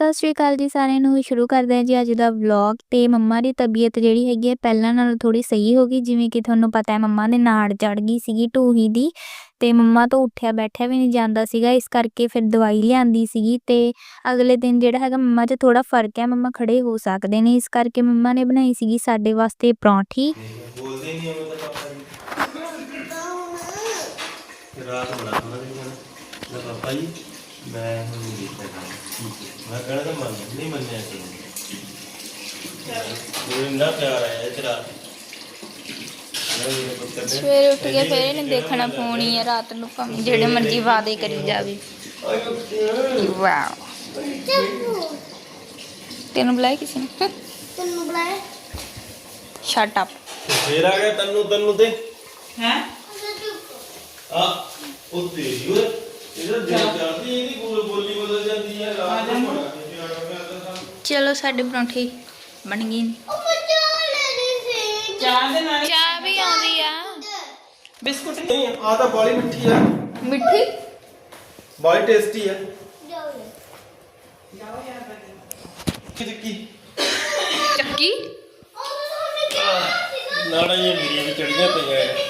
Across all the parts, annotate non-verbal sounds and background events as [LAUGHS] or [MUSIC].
ਸਤਿ ਸ਼੍ਰੀ ਅਕਾਲ ਜੀ ਸਾਰਿਆਂ ਨੂੰ, ਸ਼ੁਰੂ ਕਰਦੇ ਹਾਂ ਜੀ ਅੱਜ ਦਾ ਵਲੌਗ ਤੇ ਮੰਮਾ ਦੀ ਤਬੀਅਤ ਜਿਹੜੀ ਹੈਗੀ ਹੈ, ਪਹਿਲਾਂ ਨਾਲੋਂ ਥੋੜੀ ਸਹੀ ਹੋ ਗਈ। ਜਿਵੇਂ ਕਿ ਤੁਹਾਨੂੰ ਪਤਾ ਹੈ, ਮੰਮਾ ਦੇ ਨਾੜ ਚੜ ਗਈ ਸੀਗੀ ਢੂਹੀ ਦੀ। ਤੇ ਮੰਮਾ ਤੋਂ ਉੱਠਿਆ ਬੈਠਿਆ ਵੀ ਨਹੀਂ ਜਾਂਦਾ ਸੀਗਾ। ਇਸ ਕਰਕੇ ਫਿਰ ਦਵਾਈ ਲਿਆਂਦੀ ਸੀਗੀ ਤੇ ਅਗਲੇ ਦਿਨ ਜਿਹੜਾ ਹੈਗਾ, ਮੰਮਾ 'ਚ ਥੋੜਾ ਫ਼ਰਕ ਹੈ। ਮੰਮਾ ਖੜੇ ਹੋ ਸਕਦੇ ਨੇ। ਇਸ ਕਰਕੇ ਮੰਮਾ ਨੇ ਬਣਾਈ ਸੀਗੀ ਸਾਡੇ ਵਾਸਤੇ ਪਰੌਂਠੀ। ਬੋਲਦੇ ਨਹੀਂ ਐਵੇਂ ਤਾਂ ਪਾਪਾ ਜੀ। ਰਾਤ ਬੜਾ ਖਾਣਾ ਪਾਪਾ ਜੀ। ਮੈਂ ਹੁਣ ਨਹੀਂ ਦੇਖਦਾ ਖਾਣਾ ਮੈਂ ਕਹਿਣਾ ਤਾਂ ਮੰਨ ਨਹੀਂ ਮੰਨਿਆ ਕਿ ਮੇਰੇ ਇੰਨਾ ਪਿਆਰ ਆਇਆ ਇਹ ਤੇਰਾ ਸਵੇਰੇ ਉੱਠ ਕੇ ਫਿਰ ਇਹਨੇ ਦੇਖਣਾ ਫੋਨ ਹੀ ਹੈ ਰਾਤ ਨੂੰ ਭਾਵੇਂ ਜਿਹੜੇ ਮਰਜ਼ੀ ਵਾਦੇ ਕਰੀ ਜਾਵੇ। ਵਾਓ। ਤੈਨੂੰ ਬੁਲਾਇਆ ਕਿਸੇ ਨੇ? ਤੈਨੂੰ ਬੁਲਾਇਆ? ਸ਼ਟ ਅਪ ਫੇਰ ਆ ਗਿਆ ਤੈਨੂੰ ਤੈਨੂੰ ਤੇ। ਹੈ? ਆ ਉਹ ਤੇਰੀ ਓਏ ਇਹਦਾ ਦਿਲ ਕਰਦੀ ਇਹਦੀ ਬੋਲ ਬੋਲੀ ਬਦਲ ਜਾਂਦੀ ਹੈ ਰਾਤ ਨੂੰ ਬੜਾ ਕੇ ਆਣਾ ਮੈਂ ਤਾਂ ਚਲੋ ਸਾਡੇ ਪਰੌਂਠੇ ਬਣ ਗਏ ਨੇ ਉਹ ਮੱਚਾ ਲੈਣੀ ਸੀ ਚਾਹ ਦੇ ਨਾਲ ਚਾਹ ਵੀ ਆਉਂਦੀ ਆ ਬਿਸਕੁਟ ਨਹੀਂ ਆ ਤਾਂ ਬਾਲੀ ਮਿੱਠੀ ਆ ਮਿੱਠੀ ਬਾਲੀ ਟੇਸਟੀ ਆ ਜਾਓ ਚਿੱਕੀ ਚੱਕੀ ਉਹ ਤੁਹਾਨੂੰ ਕਿਹਾ ਸੀਗਾ ਨਾੜਾ ਇਹ ਮੇਰੀਆਂ ਵੀ ਚੜੀਆਂ ਪਈਆਂ ਆ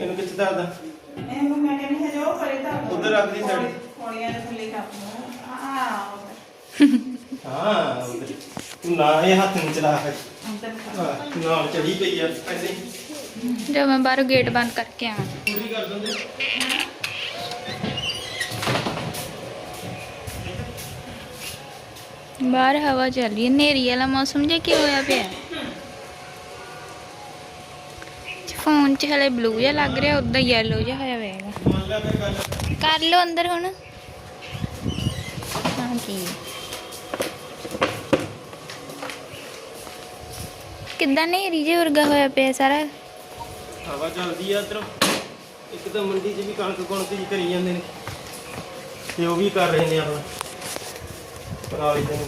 ਇਹਨੂੰ ਕਿੱਥੇ ਧਰਦਾ? ਇਹਨੂੰ ਮੈਂ ਕਹਿੰਦੀ ਹੈ ਜੋ ਪਰੇ ਧਰ ਉੱਧਰ ਰੱਖ ਦੀ ਸਾਈਡ। ਕੋਣੀਆਂ ਦੇ ਥੱਲੇ ਕਰ ਦੂੰ ਹਾਂ ਉੱਧਰ। ਹਾਂ ਉੱਧਰ। ਤੂੰ ਨਾ ਇਹ ਹੱਥ ਨੂੰ ਚਲਾ ਫਿਰ। ਉੱਧਰ ਨਾਲ ਚੜੀ ਪਈ ਆ ਐਸੇ ਜਦੋਂ ਮੈਂ ਬਾਹਰੋਂ ਗੇਟ ਬੰਦ ਕਰਕੇ ਆਵਾਂ। ਪੂਰੀ ਕਰ ਦਿੰਦੇ? ਬਾਹਰ ਹਵਾ ਚੱਲ ਰਹੀ ਹੈ। ਨੇਰੀ ਵਾਲਾ ਮੌਸਮ ਜਿਹਾ ਕੀ ਹੋਇਆ ਪਿਆ? ਫੋਨ 'ਚ ਹਲੇ ਬਲੂ ਜਿਹਾ ਲੱਗ ਰਿਹਾ ਉਦਾਂ ਯੈਲੋ ਜਿਹਾ ਹੋਇਆ ਹੋਵੇਗਾ ਮੰਨ ਲੈ। ਫਿਰ ਗੱਲ ਕਰ ਲਓ ਅੰਦਰ ਹੁਣ। ਹਾਂ ਕੀ ਕਿੱਦਾਂ ਨੇਰੀ ਜਿਹਾ ਵਰਗਾ ਹੋਇਆ ਪਿਆ ਸਾਰਾ? ਹਵਾ ਚੱਲਦੀ ਆ ਇੱਧਰੋਂ। ਇੱਕ ਤਾਂ ਮੰਡੀ 'ਚ ਵੀ ਕਣਕ ਕੁਣਕ ਜੀ ਕਰੀ ਜਾਂਦੇ ਨੇ। ਤੇ ਉਹ ਵੀ ਕਰ ਰਹੇ ਨੇ ਆਪਣਾ। ਪਰਾਲੀ ਦੇ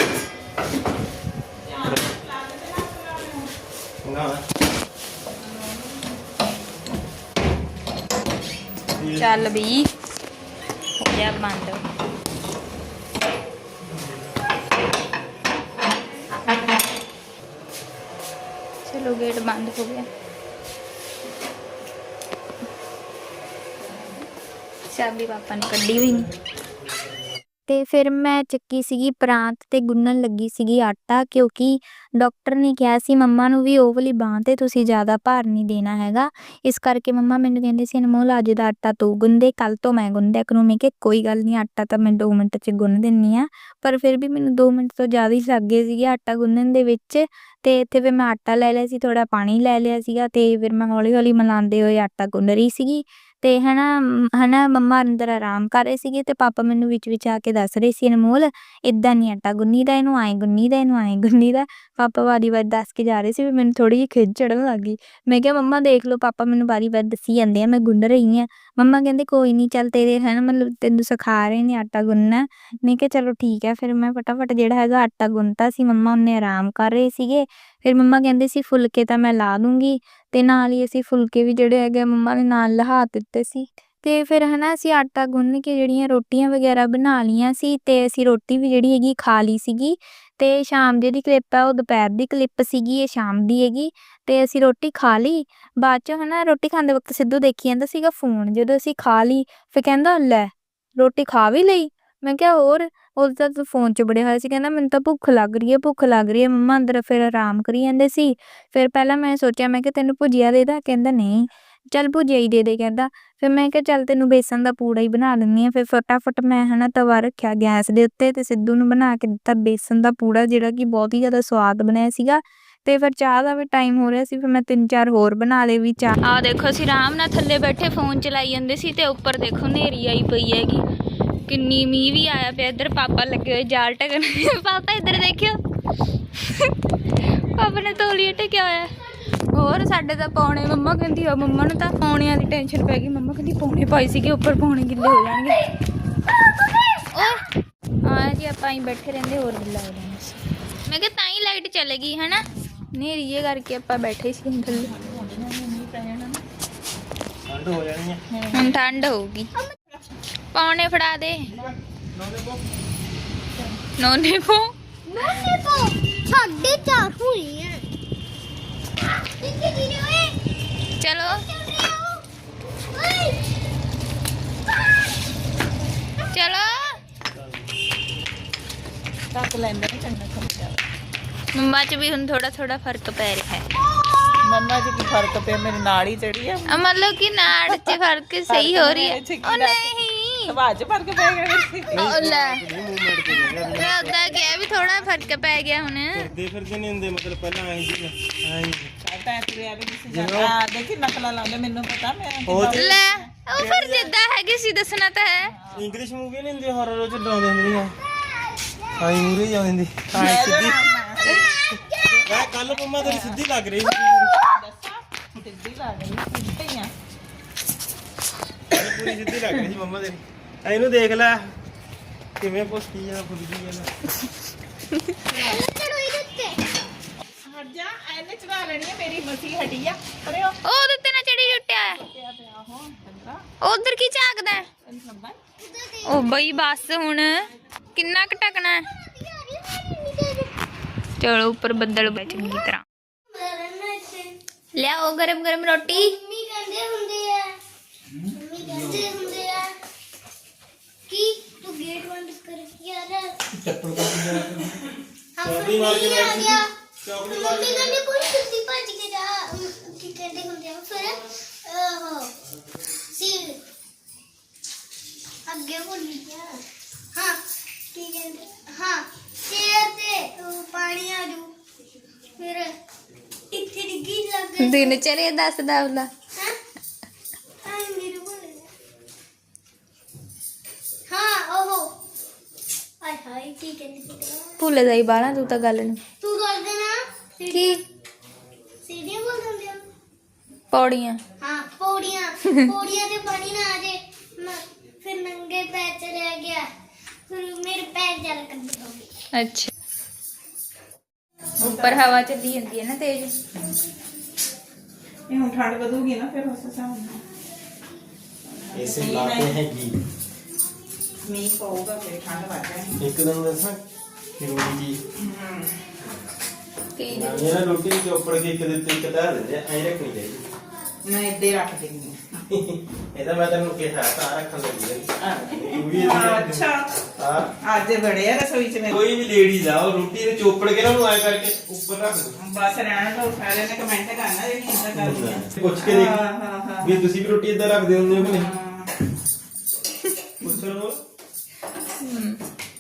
ਨਾ। ਚੱਲ ਵੀ। ਹੋ ਗਿਆ ਬੰਦ। ਚਲੋ ਗੇਟ ਬੰਦ ਹੋ ਗਿਆ। ਚਾਬੀ ਪਾਪਾ ਨੇ ਕੱਢੀ ਵੀ ਨਹੀਂ ਤੇ ਫਿਰ ਮੈਂ ਚੱਕੀ ਸੀਗੀ ਪ੍ਰਾਂਤ ਤੇ ਗੁੰਨਣ ਲੱਗੀ ਸੀਗੀ ਆਟਾ, ਕਿਉਂਕਿ ਡਾਕਟਰ ਨੇ ਕਿਹਾ ਸੀ, ਮੰਮਾ ਨੂੰ ਵੀ ਉਹ ਵਾਲੀ ਬਾਂਹ ਤੇ ਤੁਸੀਂ ਜ਼ਿਆਦਾ ਭਾਰ ਨਹੀਂ ਦੇਣਾ ਹੈਗਾ। ਇਸ ਕਰਕੇ ਮੰਮਾ ਮੈਨੂੰ ਕਹਿੰਦੇ ਸੀ, ਅਨਮੋਲ, ਅੱਜ ਦਾ ਆਟਾ ਤੂੰ ਗੁੰਨ ਕੱਲ ਤੋਂ ਮੈਂ ਗੁੰਨ ਕਰੂੰ ਮੈਂ ਕਿਹਾ, ਕੋਈ ਗੱਲ ਨਹੀਂ, ਆਟਾ ਤਾਂ ਮੈਂ 2 ਮਿੰਟ 'ਚ ਗੁੰਨ ਦਿੰਨੀ ਆ। ਪਰ ਫਿਰ ਵੀ ਮੈਨੂੰ 2 ਮਿੰਟ ਤੋਂ ਜ਼ਿਆਦਾ ਹੀ ਲੱਗ ਗਏ ਸੀਗੇ ਆਟਾ ਗੁੰਨਣ ਦੇ ਵਿੱਚ ਤੇ ਇੱਥੇ ਫਿਰ ਮੈਂ ਆਟਾ ਲੈ ਲਿਆ ਸੀ ਥੋੜਾ ਪਾਣੀ ਲੈ ਲਿਆ ਸੀਗਾ ਤੇ ਫਿਰ ਮੈਂ ਹੌਲੀ ਹੌਲੀ ਮਿਲਾਉਂਦੇ ਹੋਏ ਆਟਾ ਗੁੰਨ ਰਹੀ ਸੀਗੀ। ਤੇ ਹਨਾ ਮ, ਹਨਾ ਮੰਮਾ ਅੰਦਰ ਆਰਾਮ ਕਰ ਰਹੇ ਸੀਗੇ ਤੇ ਪਾਪਾ ਮੈਨੂੰ ਵਿੱਚ ਵਿੱਚ ਆ ਕੇ ਦੱਸ ਰਹੇ ਸੀ ਅਨਮੋਲ ਇਦਾਂ ਨਹੀਂ ਆਟਾ ਗੁੰਨੀ ਦਾ ਇਹਨੂੰ ਆਏ ਗੁੰਨੀ ਦਾ ਇਹਨੂੰ ਆਏ ਗੁੰਨੀ ਦਾ ਪਾਪਾ ਵਾਰੀ ਵਾਰ ਦੱਸ ਕੇ ਜਾ ਰਹੇ ਸੀ ਵੀ ਮੈਨੂੰ ਥੋੜੀ ਜਿਹੀ ਖਿੱਚ ਚੜਨ ਲੱਗ ਗਈ। ਮੈਂ ਕਿਹਾ ਮੰਮਾ ਦੇਖ ਲਓ ਪਾਪਾ ਮੈਨੂੰ ਵਾਰੀ ਵਾਰ ਦੱਸੀ ਜਾਂਦੇ ਆ ਮੈਂ ਗੁੰਨ ਰਹੀ ਆ ਮੰਮਾ ਕਹਿੰਦੇ ਕੋਈ ਨਹੀਂ ਚੱਲ ਤੇਰੇ ਹੈ ਮਤਲਬ ਤੈਨੂੰ ਸਿਖਾ ਰਹੇ ਨੇ ਆਟਾ ਗੁੰਨਣਾ। ਮੈਂ ਕਿਹਾ ਚਲੋ ਠੀਕ ਹੈ, ਫਿਰ ਮੈਂ ਫਟਾਫਟ ਜਿਹੜਾ ਹੈਗਾ ਆਟਾ ਗੁੰਨਤਾ ਸੀ, ਮੰਮਾ ਉਹਨੇ ਆਰਾਮ ਕਰ ਰਹੇ ਸੀਗੇ। ਫਿਰ ਮੰਮਾ ਕਹਿੰਦੇ ਸੀ ਫੁਲਕੇ ਤਾਂ ਮੈਂ ਲਾ ਦੂੰਗੀ ਤੇ ਨਾਲ ਹੀ ਅਸੀਂ ਫੁਲਕੇ ਵੀ ਜਿਹੜੇ ਹੈਗੇ ਮੰਮਾ ਨੇ ਨਾਲ ਲਹਾ ਦਿੱਤੇ ਸੀ। ਤੇ ਫਿਰ ਹਨਾ ਅਸੀਂ ਆਟਾ ਗੁੰਨ ਕੇ ਜਿਹੜੀਆਂ ਰੋਟੀਆਂ ਵਗੈਰਾ ਬਣਾ ਲਈਆਂ ਸੀ ਤੇ ਅਸੀਂ ਰੋਟੀ ਵੀ ਜਿਹੜੀ ਹੈਗੀ ਖਾ ਲਈ ਸੀਗੀ। ਤੇ ਸ਼ਾਮ ਦੀ ਜਿਹੜੀ ਕਲਿੱਪ ਆ, ਉਹ ਦੁਪਹਿਰ ਦੀ ਕਲਿੱਪ ਸੀਗੀ, ਇਹ ਸ਼ਾਮ ਦੀ ਹੈਗੀ, ਤੇ ਅਸੀਂ ਰੋਟੀ ਖਾ ਲਈ। ਬਾਅਦ ਚ ਹਨਾ ਰੋਟੀ ਖਾਂਦੇ ਵਕਤ ਸਿੱਧੂ ਦੇਖੀ ਜਾਂਦਾ ਸੀਗਾ ਫੋਨ ਜਦੋਂ ਅਸੀਂ ਖਾ ਲਈ, ਫਿਰ ਕਹਿੰਦਾ, ਲੈ, ਰੋਟੀ ਖਾ ਵੀ ਲਈ? ਮੈਂ ਕਿਹਾ, ਹੋਰ ਉਦੋਂ ਤਾਂ ਤੂੰ ਫੋਨ 'ਚ ਬੜੇ ਹੋਇਆ ਸੀ, ਕਹਿੰਦਾ, ਮੈਨੂੰ ਤਾਂ ਭੁੱਖ ਲੱਗ ਰਹੀ ਹੈ, ਭੁੱਖ ਲੱਗ ਰਹੀ ਹੈ, ਮੰਮਾ ਅੰਦਰ ਫਿਰ ਆਰਾਮ ਕਰੀ ਜਾਂਦੇ ਸੀ। ਫਿਰ ਪਹਿਲਾਂ ਮੈਂ ਸੋਚਿਆ, ਮੈਂ ਕਿ ਤੈਨੂੰ ਭੁਜੀਆ ਦੇ ਦਾਂ? ਕਹਿੰਦਾ, ਨਹੀਂ। ਚੱਲ ਭੁਜੀਆ ਹੀ ਦੇ ਦੇ ਕਹਿੰਦਾ। ਫਿਰ ਮੈਂ ਕਿਹਾ ਚੱਲ ਤੈਨੂੰ ਬੇਸਨ ਦਾ ਪੂੜਾ ਹੀ ਬਣਾ ਦਿੰਦੀ ਆ ਫਿਰ ਫਟਾਫਟ ਮੈਂ ਹਨਾ ਤਵਾ ਰੱਖਿਆ ਗੈਸ ਦੇ ਉੱਤੇ ਤੇ ਸਿੱਧੂ ਨੂੰ ਬਣਾ ਕੇ ਦਿੱਤਾ ਬੇਸਨ ਦਾ ਪੂੜਾ, ਜਿਹੜਾ ਕਿ ਬਹੁਤ ਹੀ ਜ਼ਿਆਦਾ ਸਵਾਦ ਬਣਿਆ ਸੀਗਾ। ਤੇ ਫਿਰ ਚਾਹ ਦਾ ਵੀ ਟਾਈਮ ਹੋ ਰਿਹਾ ਸੀ, ਫਿਰ ਮੈਂ ਤਿੰਨ ਚਾਰ ਹੋਰ ਬਣਾ ਲਏ ਵੀ ਚਾਹ। ਆ ਦੇਖੋ ਅਸੀਂ ਆਰਾਮ ਨਾਲ ਥੱਲੇ ਬੈਠੇ ਫੋਨ ਚਲਾਈ ਜਾਂਦੇ ਸੀ ਤੇ ਉੱਪਰ ਦੇਖੋ ਹਨੇਰੀ ਆਈ ਪਈ ਹੈਗੀ। ਕਿੰਨੀ ਮੀਂਹ ਵੀ ਆਇਆ ਪਿਆ, ਇੱਧਰ ਪਾਪਾ ਲੱਗੇ ਹੋਏ ਜਾਲ ਟਕਣ ਪਾਪਾ ਇੱਧਰ ਦੇਖਿਓ। ਪਾਪਾ ਨੇ ਤੋਲੀਏ ਟਕਿਆ ਹੋਇਆ। ਹੋਰ ਸਾਡੇ ਤਾਂ ਪੌਣੇ ਮੰਮਾ ਕਹਿੰਦੀ ਆ ਮੰਮਾ ਨੂੰ ਤਾਂ ਪੌਣਿਆਂ ਦੀ ਟੈਨਸ਼ਨ ਪੈ ਗਈ। ਮੰਮਾ ਕਹਿੰਦੀ ਪੌਣੇ ਪਾਈ ਸੀਗੇ ਉੱਪਰ ਪੌਣੇ ਗਿੱਲੇ ਹੋ ਜਾਣਗੇ। ਓਏ ਆ ਜੀ ਆਪਾਂ ਹੀ ਬੈਠੇ ਰਹਿੰਦੇ ਹੋਰ ਗਿੱਲਾ ਹੋ ਜਾਣਾ ਸੀ। ਮੈਂ ਕਿਹਾ ਤਾਂ ਹੀ ਲਾਈਟ ਚਲੇਗੀ ਹਨਾ? ਨੇਰੀ ਜੇ ਕਰਕੇ ਆਪਾਂ ਬੈਠੇ ਸੀ ਥੱਲੇ। ਠੰਡ ਹੋ ਜਾਣੀ ਹੁਣ ਠੰਡ ਹੋਊਗੀ। ਪੌਣੇ ਫੜਾ ਦੇ। ਨੋਨੇ ਪੋ। ਨੋਨੇ ਕੋ ਸਾਡੇ ਚਾਰ ਹੋਈ ਹੈ ਕਿੱਥੇ ਗਿਰੇ ਓਏ ਚਲੋ ਓਏ ਚਲੋ ਤੱਕ ਲੈਂਦੇ ਨੇ ਚੰਗਾ ਸਮਝਿਆ ਮੰਮਾ ਚ ਵੀ ਹੁਣ ਥੋੜਾ ਥੋੜਾ ਫ਼ਰਕ ਪੈ ਰਿਹਾ ਹੈ ਮੰਮਾ ਜੀ ਕੀ ਫ਼ਰਕ ਪਿਆ ਮੇਰੇ ਨਾਲ ਹੀ ਚੜੀ ਆ ਆ ਮਤਲਬ ਕਿ ਨਾੜ ਚ ਫ਼ਰਕ ਸਹੀ ਹੋ ਰਹੀ ਹੈ ਇਹ 'ਚ ਕੀ ਉਹ ਲੱਗ- ਨਹੀਂ ਆਵਾਜ਼ 'ਚ ਫ਼ਰਕ ਪੈ ਗਿਆ ਫਿਰ ਉਹ ਲੈ ਨਹੀਂ ਮੂਵਮੈਂਟ ਤੇ ਗਿਆ ਮੈਂ ਉਦਾਂ ਥੋੜਾ ਫ਼ਰਕ ਪੈ ਗਿਆ ਹੁਣ। ਫਿਰਦੇ ਫਿਰਦੇ ਨਹੀਂ ਹੁੰਦੇ ਮਤਲਬ ਪਹਿਲਾਂ ਆਏ ਸੀ ਆਏ ਸਾਡਾ ਤੁਰਿਆ ਵੀ ਕਿਸੇ ਜਗ੍ਹਾ ਆ ਦੇਖੀ ਨਕਲਾਂ ਲਾਉਂਦੇ ਮੈਨੂੰ ਪਤਾ ਮੈਂ ਉਹ ਤੇ ਲੈ ਉਹ ਫਿਰ ਜਿੱਦਾਂ ਹੈਗੀ ਸੀ ਦੱਸਣਾ ਤਾਂ ਹੈ। ਇੰਗਲਿਸ਼ ਮੂਵੀ ਨਹੀਂ ਹੁੰਦੀ ਹਾਰਰ ਉਹ ਚ ਡਰਾਉਂਦੇ ਹੁੰਦੇ ਨੇ ਆਈ ਮੂਰੇ ਜਾਂਦੀ ਹੁੰਦੀ ਆਏ ਸਿੱਧੀ ਮੈਂ ਕੱਲ ਮੰਮਾ ਤੇਰੀ ਸਿੱਧੀ ਲੱਗ ਰਹੀ ਸੀ। ਪੂਰੀ। ਸਿੱਧੀ ਲੱਗ ਰਹੀ ਸਿੱਧੀ ਆ। ਪੂਰੀ ਸਿੱਧੀ ਲੱਗ ਰਹੀ ਸੀ ਮੰਮਾ ਤੇਰੀ। ਆ ਇਹਨੂੰ ਦੇਖ ਲੈ। ਕਿਵੇਂ ਪੁੱਛਦੀ ਆ ਫੁੱਲਦੀ ਆ ਨਾ ਉਧਰ ਕੀ ਝਾਕਦਾ ਹੈ? ਤੈਨੂੰ ਲੱਭਾ ਉਹ ਬਈ ਬਸ ਹੁਣ ਕਿੰਨਾ ਕੁ ਟਕਣਾ ਹੈ ਚਲੋ ਉੱਪਰ ਬੱਦਲ ਬੈ ਚੰਗੀ ਤਰ੍ਹਾਂ ਮਰਨਾ ਇੱਥੇ ਲਿਆਓ ਗਰਮ ਗਰਮ ਰੋਟੀ ਮੰਮੀ ਕਹਿੰਦੇ ਹੁੰਦੇ ਆ ਮੰਮੀ ਕਹਿੰਦੇ ਹੁੰਦੇ ਆ ਕਿ ਤੂੰ ਗੇਟ ਬੰਦ ਕਰ ਯਾਰ ਚੱਪਲ ਕੱਢ ਜਾ ਹਾਂ ਚਾਬੀ ਮਾਰ ਕੇ ਮੰਮੀ ਆ ਬੈਠੀ ਗਿਆ ਚਾਬੀ ਮੰਮੀ ਕਹਿੰਦੇ ਕੋਈ ਸਿੱਧੀ ਭੱਜ ਕੇ ਜਾ ਅਮ, ਕੀ ਕਹਿੰਦੇ ਹੁੰਦੇ ਆ ਫਿਰ ਅੱਗੇ ਭੁੱਲ ਗਿਆ ਹਾਂ ਕੀ ਕਹਿੰਦੇ ਹਾਂ ਸ਼ੇਰ ਤੇ ਉਹ ਪਾਣੀ ਆ ਜੂ ਫਿਰ ਇੱਥੇ ਡਿੱਗੀ ਲੱਗ ਗਈ। ਦਿਨ ਚਰੇ ਦੱਸਦਾ ਉਹਦਾ ਸੀ ਭੁੱਲ ਜਾਈ ਬਾਲਾ ਤੂੰ ਤਾਂ ਗੱਲ ਨੂੰ। ਤੂੰ ਦੱਸ ਦੇਣਾ ਕੀ? ਸੀੜੀਆਂ ਬੋਲ ਦਿੰਦੇ ਆ। ਪੌੜੀਆਂ। ਹਾਂ ਪੌੜੀਆਂ। [LAUGHS] ਪੌੜੀਆਂ ਤੇ ਪਾਣੀ ਨਾ ਆ ਜੇ ਮੈਂ ਫਿਰ ਨੰਗੇ ਪੈਰ ਚ ਰਹਿ ਗਿਆ। ਫਿਰ ਮੇਰੇ ਪੈਰ ਜਲ ਕੰਦੇ ਹੋ ਗਏ ਅੱਛਾ। ਉੱਪਰ ਹਵਾ ਚੱਲੀ ਜਾਂਦੀ ਹੈ ਨਾ ਤੇਜ਼। ਇਹ ਹੁਣ ਠੰਡ ਵਧੂਗੀ ਨਾ ਫਿਰ ਉਸ ਹਿਸਾਬ ਨਾਲ। ਜੀ ਫਿਰ ਜ਼ਰੂਰੀ ਜੀ ਕੀ ਮੇਰਾ ਰੋਟੀ ਦੇ ਉੱਪਰ ਕੇ ਇੱਕ ਦੇ ਉੱਤੇ ਇੱਕ ਧਰ ਦਿੰਦੇ ਐ ਰੱਖਣੀ ਚਾਹੀਦੀ। ਮੈਂ ਇੱਦੇ ਰੱਖ ਦਿੰਦੀ ਇਹਦਾ ਮੈਂ ਤੈਨੂੰ ਕਿਹਾ ਤਾਂ ਰੱਖਣ ਲੱਗੀ ਆ। ਤੂੰ ਵੀ ਹਾਂ, ਇਹਦੇ- ਅੱਛਾ। ਹਾਂ। ਅੱਜ ਬੜੇ ਆ ਰਸੋਈ ਚ ਮੇਰੇ। ਕੋਈ ਵੀ ਲੇਡੀਜ਼ ਆ ਉਹ ਰੋਟੀ ਦੇ ਚੋਪੜ ਕੇ ਨਾ ਉਹਨੂੰ ਐ ਕਰਕੇ ਉੱਪਰ ਰੱਖ ਦੋ ਬਸ ਰਹਿਣ ਤੋਂ ਸਾਰੇ ਨੇ ਕਮੈਂਟ ਕਰਨਾ ਜਿਹੜੀ ਇੰਦਾ ਕਰਦੀ ਆ ਪੁੱਛ ਕੇ ਦੇਖ ਹਾਂ ਹਾਂ ਹਾਂ। ਵੀ ਤੁਸੀਂ ਵੀ ਰੋਟੀ ਇਦਾਂ ਰੱਖਦੇ ਹੁੰਦੇ ਹੋ ਕਿ ਨਹੀਂ? ਹਾਂ। ਪੁੱਛ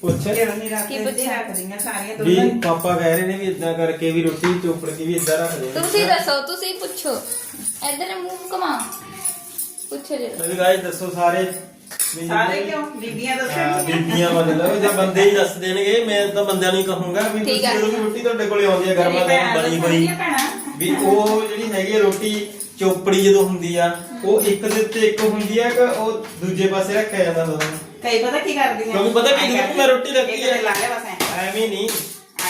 ਕਿਉਂ ਨਹੀਂ ਰੱਖਦੇ ਕੀ ਪੁੱਛਾਂ? ਰੱਖਦੀਆਂ ਸਾਰੀਆਂ ਵੀ ਦੋਨਾਂ ਪਾਪਾ ਕਹਿ ਰਹੇ ਨੇ ਵੀ ਇਦਾਂ ਕਰਕੇ ਵੀ ਰੋਟੀ ਚੋਪੜ ਕੇ ਵੀ ਇਦਾਂ ਰੱਖਦੇ ਆ। ਤੁਸੀਂ ਦੱਸੋ ਤੁਸੀਂ ਪੁੱਛੋ। ਇਧਰ ਮੂੰਹ ਘੁਮਾ ਪੁੱਛੋ ਜੀ ਤੁਸੀਂ ਗਾਇਸ ਦੱਸੋ ਸਾਰੇ। ਵੀ ਸਾਰੇ ਜਿੰਨੇ- ਕਿਉਂ? ਬੀਬੀਆਂ ਹਾਂ, ਦੱਸਣਗੀਆਂ ਬੀਬੀਆਂ ਮਤਲਬ ਜਾਂ ਬੰਦੇ ਹੀ ਦੱਸ ਦੇਣਗੇ ਮੈਂ ਤਾਂ ਬੰਦਿਆਂ ਨੂੰ ਹੀ ਕਹੂੰਗਾ ਵੀ ਠੀਕ ਤੁਸੀਂ ਆ। ਜਦੋਂ ਵੀ ਰੋਟੀ ਤੁਹਾਡੇ ਕੋਲੇ ਆਉਂਦੀ ਹੈ ਗਰਮਾ ਗਰਮ ਬਣੀ ਹੋਈ ਵੀ ਉਹ ਜਿਹੜੀ ਹੈਗੀ ਆ ਰੋਟੀ ਚੋਪੜੀ ਜਦੋਂ ਹੁੰਦੀ ਆ ਉਹ ਇੱਕ ਦੇ ਉੱਤੇ ਇੱਕ ਹੁੰਦੀ ਆ ਕਿ ਉਹ ਦੂਜੇ ਪਾਸੇ ਰੱਖਿਆ ਜਾਂਦਾ ਹੁੰਦਾ? ਕਈ ਪਤਾ ਕੀ ਕਰਦੀਆਂ ਕਿਉਂਕਿ ਪਤਾ ਕੀ ਐਂ ਦੇਖੋ ਮੈਂ ਰੋਟੀ ਰੱਖੀ। ਤੇ ਲਾ ਲਿਆ ਬਸ ਐਂ। ਐਵੇਂ ਨਹੀਂ।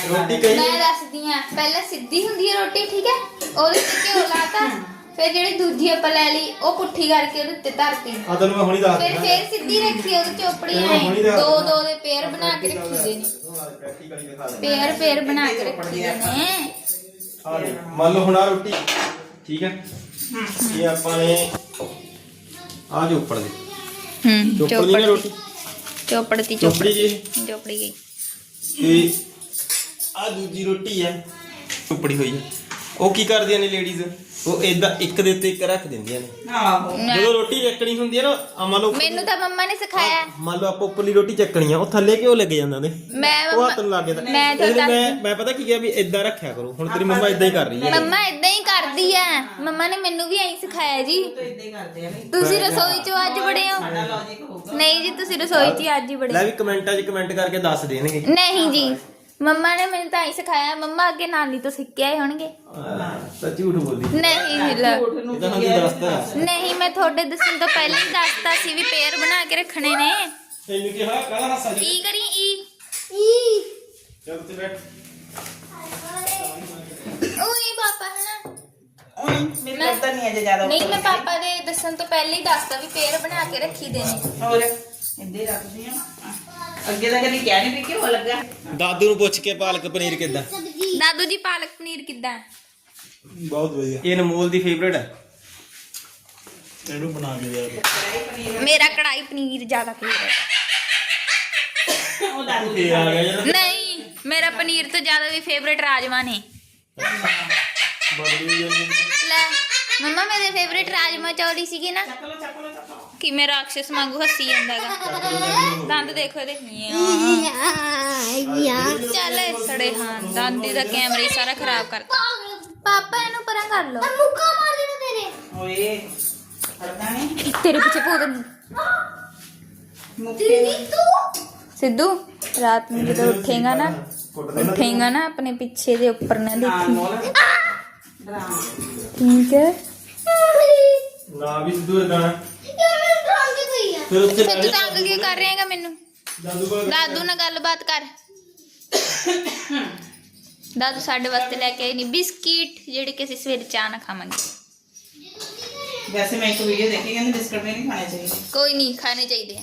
ਰੋਟੀ ਕਈ ਮੈਂ ਦੱਸਦੀ ਆ ਪਹਿਲਾਂ ਸਿੱਧੀ ਹੁੰਦੀ ਹੈ ਰੋਟੀ ਠੀਕ ਹੈ? ਉਹਦੇ ਤੇ ਘਿਓ ਲਾਤਾ। ਫਿਰ ਜਿਹੜੀ ਦੂਜੀ ਆਪਾਂ ਲੈ ਲਈ ਉਹ ਪੁੱਠੀ ਕਰਕੇ ਉਹਦੇ ਉੱਤੇ ਧਰਤੀ ਆ ਤੈਨੂੰ ਮੈਂ ਹੁਣੀ ਦੱਸ ਫਿਰ ਦਿੰਦਾ। ਫਿਰ ਸਿੱਧੀ ਰੱਖੀ ਉਹਦੇ ਚੋਪੜੀ ਤੈਨੂੰ ਮੈਂ ਹੁਣੀ ਐ ਦੋ। ਦੋ ਦੇ ਪੇਰ ਬਣਾ ਕੇ ਰੱਖੀ ਦੇ ਨੇ। ਪ੍ਰੈਕਟੀਕਲੀ ਦਿਖਾ ਦੇ ਪੇਰ ਪੇਰ ਬਣਾ ਕੇ ਰੱਖੀ ਦੇ ਨੇ। ਆ ਲੈ, ਮੰਨ ਲਓ ਹੁਣ ਆ ਰੋਟੀ ਠੀਕ ਹੈ? ਇਹ ਆਪਾਂ ਨੇ ਆ ਜੋ ਉੱਪਰ ਦੇ। ਹੂੰ ਚੋਪੜ ਦੀ ਨਾ ਰੋਟੀ? ਚੋਪੜਤੀ ਚੋਪੜੀ। ਜੀ? ਚੋਪੜੀ ਗਈ ਤੇ ਆ ਦੂਜੀ ਰੋਟੀ ਹੈ ਚੋਪੜੀ ਹੋਈ ਹੈ ਉਹ ਕੀ ਕਰਦੀਆਂ ਨੇ ਲੇਡੀਜ਼ ਉਹ ਇਦਾਂ ਇੱਕ ਦੇ ਉੱਤੇ ਇੱਕ ਰੱਖ ਦਿੰਦੀਆਂ ਨੇ। ਆਹੋ। ਜਦੋਂ ਰੋਟੀ ਚੱਕਣੀ ਹੁੰਦੀ ਹੈ ਨਾ ਆ ਮੰਨ ਲਓ ਮੈਨੂੰ ਤਾਂ ਮੰਮਾ ਨੇ ਸਿਖਾਇਆ। ਮੰਨ ਲਓ ਆਪਾਂ ਉੱਪਰਲੀ ਰੋਟੀ ਚੱਕਣੀ ਆ ਉਹ ਥੱਲੇ ਕਿਉਂ ਲੱਗ ਜਾਂਦਾ ਨੇ ਮੈਂ ਉਹ ਹੱਥ ਨੂੰ ਲੱਗ ਜਾਂਦਾ। ਮੈਂ ਲਈ ਤੁਹਾਨੂੰ ਮੈਂ ਮੈਂ ਪਤਾ ਕੀ ਕਿਹਾ ਵੀ ਇਦਾਂ ਰੱਖਿਆ ਕਰੋ। ਹੁਣ ਤੇਰੀ ਮੰਮਾ ਇਦਾਂ ਹੀ ਕਰ ਰਹੀ ਹੈ। ਮੰਮਾ ਇਦਾਂ ਹੀ ਕਰਦੀ ਐ ਮੰਮਾ ਨੇ ਮੈਨੂੰ ਵੀ ਐਂ ਸਿਖਾਇਆ ਜੀ। ਤਾਂ ਇਦਾਂ ਹੀ ਕਰਦੇ ਆ ਵੀ ਤੁਸੀਂ ਰਸੋਈ 'ਚੋਂ ਅੱਜ ਬੜੇ ਹੋ। ਸਾਡਾ ਲੌਜੀਕ ਹੋਊਗਾ। ਨਹੀਂ ਜੀ ਤੁਸੀਂ ਰਸੋਈ 'ਚ ਹੀ ਅੱਜ ਹੀ ਬੜੇ ਲੈ ਵੀ ਕਮੈਂਟਾਂ 'ਚ ਕਮੈਂਟ ਕਰਕੇ ਦੱਸ ਦੇਣਗੇ। ਨਹੀਂ ਜੀ। ਮੰਮਾ ਨੇ ਮੈਨੂੰ ਤਾਂ ਐਂ ਸਿਖਾਇਆ ਮੰਮਾ ਅੱਗੇ ਨਾਨੀ ਤੋਂ ਸਿੱਖਿਆ ਹੀ ਹੋਣਗੇ। ਆਹ, ਤਾਂ ਝੂਠ ਬੋਲੀ। ਨਹੀਂ ਇਹ ਤਾਂ ਹੈ? ਮੈਂ ਤੁਹਾਡੇ ਦੱਸਣ ਤੋਂ ਪਹਿਲਾਂ ਹੀ ਦੱਸਤਾ ਸੀ ਵੀ ਪੇਰ ਬਣਾ ਕੇ ਰੱਖਣੇ ਨੇ। ਤੈਨੂੰ ਕਿਹਾ ਕਾਹਦਾ ਹਾਸਾ ਜੀ ਈ ਕਰੀ ਈ? ਈ। ਚੱਲ ਉੱਤੇ ਬੈਠ। ਓਏ ਪਾਪਾ ਹਨਾ? ਓਏ। ਮੇਰੇ ਕਰਦਾ ਨਹੀਂ ਅਜੇ ਜ਼ਿਆਦਾ ਨਹੀਂ ਮੈਂ ਪਾਪਾ ਦੇ ਦੱਸਣ ਤੋਂ ਪਹਿਲਾਂ ਹੀ ਦੱਸਤਾ ਵੀ ਪੇਰ ਬਣਾ ਕੇ ਰੱਖੀ ਦੇ ਨੇ। ਹੋਰ ਇੱਦਾਂ ਹੀ ਰੱਖਦੀ ਆ। ਅੱਗੇ ਤਾਂ ਕਦੀ ਕਹਿ ਨਹੀਂ ਵੀ ਕਿਉਂ ਲੱਗਾ। ਦਾਦੂ ਨੂੰ ਪੁੱਛ ਕੇ ਪਾਲਕ ਪਨੀਰ ਕਿੱਦਾਂ? ਸਬਜੀ ਦਾਦੂ ਜੀ ਪਾਲਕ ਪਨੀਰ ਕਿੱਦਾਂ? ਬਹੁਤ ਵਧੀਆ। ਇਹ ਅਨਮੋਲ ਦੀ ਫੇਵਰੇਟ ਹੈ। ਇਹਨੂੰ ਬਣਾ ਕੇ ਦੇ ਕੜਾਈ ਪਨੀਰ ਮੇਰਾ ਕੜਾਈ ਪਨੀਰ ਜ਼ਿਆਦਾ ਫੇਵਰਟ ਉਹ ਦਾਦੂ ਤੇ ਆ ਗਿਆ ਜਰਾ ਨਹੀਂ ਮੇਰਾ ਪਨੀਰ ਤੋਂ ਜ਼ਿਆਦਾ ਵੀ ਫੇਵਰਟ ਰਾਜਮਾ ਨੇ। ਬਦਲੀ ਜਾਂਦੀ। ਲੈ। ਮੰਮਾ ਮੇਰੇ ਫੇਵਰਟ ਰਾਜਮਾ ਚੌਲੀ ਸੀਗੇ ਨਾ। ਚੱਕ ਲੋ ਚੱਕ ਲੋ ਚੱਕ ਲੋ ਕਿਵੇਂ ਰਾਖਸ਼ ਵਾਂਗੂ ਹੱਸੀ ਜਾਂਦਾਗਾ ਦੰਦ ਦੇਖੋ ਇਹਦੇ। ਚੱਲ ਸੜੇ ਹਾਂ ਦੰਦ ਦਾ ਕੈਮਰਾ ਹੀ ਸਾਰਾ ਖਰਾਬ ਕਰਤਾ। ਪਾਪਾ ਇਹਨੂੰ ਪਰਾਂ ਕਰ ਲਓ। ਮੁੱਕਾ ਮਾਰ ਦੇਣਾ ਤੇਰੇ? ਓਏ ਨਹੀਂ ਤੇਰੇ ਪਿੱਛੇ ਭੂਤ ਮੁੱਕੇ ਸਿੱਧੂ ਰਾਤ ਨੂੰ ਜਦੋਂ ਉੱਠੇਗਾ ਨਾ ਉੱਠੇਗਾ ਨਾ ਆਪਣੇ ਪਿੱਛੇ ਦੇ ਉੱਪਰ ਨਾ ਦੇਖੀ। ਠੀਕ ਹੈ? ਨਾ ਵੀ ਸਿੱਧੂ ਇਦਾਂ ਯਾਰ ਮੇਰੇ ਡਰਾਮ ਕੇ ਪਈ ਆ ਫਿਰ ਉੱਥੇ ਸਿੱਧੂ ਤੰਗ ਕੀ ਕਰ ਰਹੇਗਾ ਮੈਨੂੰ ਦਾਦੂ ਕੋਲ ਦਾਦੂ ਨਾਲ ਗੱਲਬਾਤ ਕਰ ਦਾਦੂ ਸਾਡੇ ਵਾਸਤੇ ਲੈ ਕੇ ਆਏ ਨੇ ਬਿਸਕਿਟ ਜਿਹੜੇ ਕਿ ਅਸੀਂ ਸਵੇਰੇ ਚਾਹ ਨਾਲ ਖਾਵਾਂਗੇ ਵੈਸੇ ਮੈਂ ਇੱਕ ਵੀਡੀਓ ਦੇਖੀ ਕਹਿੰਦੇ ਬਿਸਕਟ ਵੀ ਨਹੀਂ ਖਾਣੇ ਚਾਹੀਦੇ ਕੋਈ ਨਹੀਂ ਖਾਣੇ ਚਾਹੀਦੇ ਆ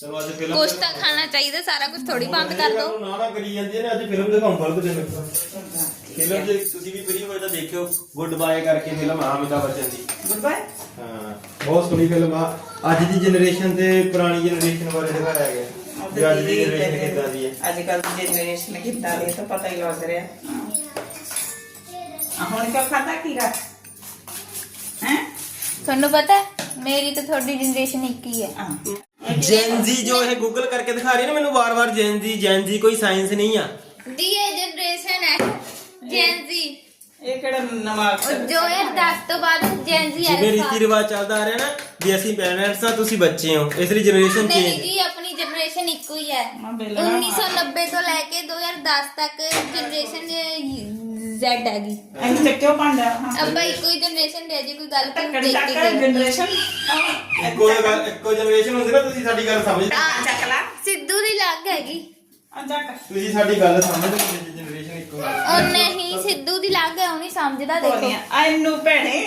ਚਲੋ ਅੱਜ ਫਿਲਮ ਕੁਛ ਤਾਂ ਖਾਣਾ ਚਾਹੀਦਾ ਸਾਰਾ ਕੁਝ ਥੋੜੀ ਬੰਦ ਕਰ ਦੋ ਨਾ ਨਾ ਕਰੀ ਜਾਂਦੀ ਨੇ ਅੱਜ ਫਿਲਮ ਦਿਖਾਉਂ ਫ਼ਰਕ ਦੇ ਮੈਨੂੰ ਫਿਲਮ ਜੇ ਤੁਸੀਂ ਵੀ ਫਰੀ ਹੋਏ ਤਾਂ ਦੇਖਿਓ ਗੁੱਡ ਬਾਏ ਕਰਕੇ ਫਿਲਮ ਆ ਅਮਿਤਾਭ ਬੱਚਨ ਦੀ। ਗੁੱਡ ਬਾਏ ਹਾਂ। ਬਹੁਤ ਸੋਹਣੀ ਫਿਲਮ ਆ। ਅੱਜ ਦੀ ਜਨਰੇਸ਼ਨ ਤੇ ਪੁਰਾਣੀ ਜਨਰੇਸ਼ਨ ਬਾਰੇ ਦਿਖਾਇਆ ਗਿਆ ਵੀ ਅੱਜ ਦੀ ਜਨਰੇਸ਼ਨ ਕਿੱਦਾਂ ਦੀ ਹੈ। ਅੱਜ ਕੱਲ ਦੀ ਜਨਰੇਸ਼ਨ ਕਿੱਦਾਂ ਦੀ ਹੈ ਤਾਂ ਪਤਾ ਹੀ ਲੱਗ ਰਿਹਾ। ਆ ਹੁਣ ਕਿਉਂ ਖਾਦਾ ਕੀਰਾ ਹੈ? ਤੁਹਾਨੂੰ ਪਤਾ ਹੈ, ਮੇਰੀ ਤੇ ਤੁਹਾਡੀ ਜਨਰੇਸ਼ਨ ਇੱਕ ਹੀ ਹੈ। ਜੈਨਜੀ ਜੋ ਇਹ ਗੂਗਲ ਕਰਕੇ ਦਿਖਾ ਰਹੀ ਹੈ ਨਾ ਮੈਨੂੰ ਵਾਰ-ਵਾਰ ਜੈਨਜੀ ਜੈਨਜੀ ਕੋਈ ਸਾਇੰਸ ਨਹੀਂ ਆ। ਦੀ ਇਹ ਜਨਰੇਸ਼ਨ ਹੈ ਜੈਨਜ਼ੀ ਇਹ ਕਿਹੜਾ ਨਵਾਂ ਅਕਸਰ? 2010 ਤੋਂ ਬਾਅਦ ਜੈਨਜ਼ੀ ਜਿਵੇਂ ਰੀਤੀ ਰਿਵਾਜ ਚੱਲਦਾ ਆ ਰਿਹਾ ਨਾ ਵੀ ਅਸੀਂ ਪੈਰੈਂਟਸ ਆ ਤੁਸੀਂ ਬੱਚੇ ਹੋ। ਇਸ ਲਈ ਜਨਰੇਸ਼ਨ ਨਹੀਂ ਚੇਂਜ ਜੀ ਆਪਣੀ ਜਨਰੇਸ਼ਨ ਇੱਕੋ ਹੀ ਹੈ। ਹਾਂ, ਬਿਲਕੁਲ। 1990 ਤੋਂ ਲੈ ਕੇ 2010 ਤੱਕ ਜਨਰੇਸ਼ਨ Z ਹੈਗੀ। ਐਂ ਚੱਕਿਓ ਭਾਂਡਾ ਹਾਂ। ਅੱਬਾ ਇੱਕੋ ਹੀ ਜਨਰੇਸ਼ਨ ਦੇ ਜੀ ਕੋਈ ਗੱਲ ਕੋਈ ਟੱਕਰ ਦੇਖ ਚੱਕ ਕੇ ਗਏ। ਜਨਰੇਸ਼ਨ ਇੱਕੋ ਗੱਲ ਇੱਕੋ ਜਨਰੇਸ਼ਨ ਹੁੰਦੀ ਨਾ ਤੁਸੀਂ ਸਾਡੀ ਗੱਲ ਸਮਝ ਚੱਕ ਲਾ। ਸਿੱਧੂ ਦੀ ਲੱਗ ਹੈਗੀ। ਆ ਚੱਕ। ਤੁਸੀਂ ਸਾਡੀ ਗੱਲ ਸਮਝਦੇ ਹੋ ਜਨਰੇਸ਼ਨ ਇੱਕੋ ਹੈ। ਉਹ ਨਹੀਂ ਸਿੱਧੂ ਦੀ ਉਹ ਨਹੀਂ ਸਮਝਦਾ ਦੇਖੋ। ਐਨੂੰ ਭੈਣੇ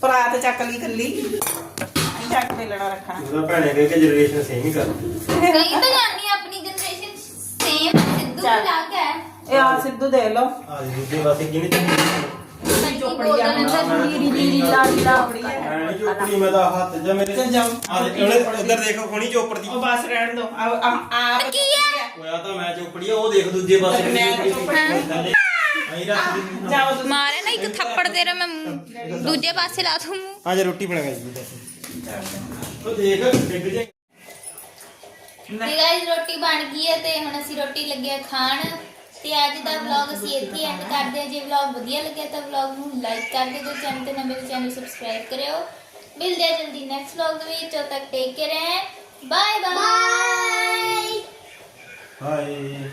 ਪਰਾਤ ਚੱਕ ਲਈ ਕੱਲੀ ਚੱਕ ਤੇ ਲੜਾ ਰੱਖਣਾ। ਉਹਦਾ ਭੈਣੇ ਕਹਿ ਕੇ ਜਨਰੇਸ਼ਨ ਸੇਮ ਹੀ ਕਰ ਕਈ ਤਾਂ ਜਾਨੀ ਆਪਣੀ ਜਨਰੇਸ਼ਨ ਸੇਮ ਸਿੱਧੂ ਦੀ ਲੱਗ ਹੈ ਇਹ ਆ ਸਿੱਧੂ ਦੇ ਲਓ। ਆ ਦੂਜੇ ਪਾਸੇ ਕਿਹਨੇ ਚੱਕੀ ਚੋਪੜੀ ਨੀਰੀ ਨੀਰੀ ਲਾਲੀ ਲਾਪੜੀ ਐਣੀ ਚੋਪੜੀ ਮੈਂ ਤਾਂ ਹੱਥ ਜਾਂ ਮੇਰੇ ਚੱਲ ਜਾਓ। ਆ ਦੇ, ਉਹਨੇ ਉਧਰ ਦੇਖੋ ਕੋਣੀ ਚੋਪੜ ਦੀ। ਉਹ ਬਸ ਰਹਿਣ ਦੋ। ਆ ਆ ਆ ਕੀ ਹੈ ਹੋਇਆ ਤਾਂ ਮੈਂ ਚੋਪੜੀ ਆ ਉਹ ਦੇਖ ਦੂਜੇ ਪਾਸੇ ਮੈਂ ਚੋਪੜੀ। ਆਈ ਰੱਖ ਦੀ ਜਾਓ ਤੁਸੀਂ। ਮਾਰੇ ਨਾ ਇੱਕ ਥੱਪੜ ਤੇਰਾ ਮੈਂ ਮੂੰਹ- ਦੂਜੇ ਪਾਸੇ ਲਾ ਦੂੰ ਮੂੰਹ। ਆ ਜਾ ਰੋਟੀ ਬਣਾ ਗਈ ਉਹ ਦੇਖ ਡਿੱਗ ਜੇ। ਤੇ ਗਾਇਸ ਰੋਟੀ ਬਣ ਗਈ ਹੈ ਤੇ ਹੁਣ ਅਸੀਂ ਰੋਟੀ ਲੱਗੇ ਆ ਖਾਣ। ਤੇ ਅੱਜ ਦਾ ਵਲੌਗ ਅਸੀਂ ਇੱਥੇ ਐਂਡ ਕਰਦੇ ਹਾਂ। ਜੇ ਵਲੌਗ ਵਧੀਆ ਲੱਗਿਆ ਤਾਂ ਵਲੌਗ ਨੂੰ ਲਾਈਕ ਕਰ ਦਿਓ। ਚੈਨਲ ਤੇ ਨਵੇਂ ਚੈਨਲ ਸਬਸਕ੍ਰਾਈਬ ਕਰਿਓ। ਮਿਲਦੇ ਆ ਜਲਦੀ ਨੈਕਸਟ ਵਲੌਗ ਦੇ ਵਿੱਚ। ਉਦੋਂ ਤੱਕ ਟੇਕ ਕੇਅਰ ਬਾਏ ਬਾਏ ਹਾਏ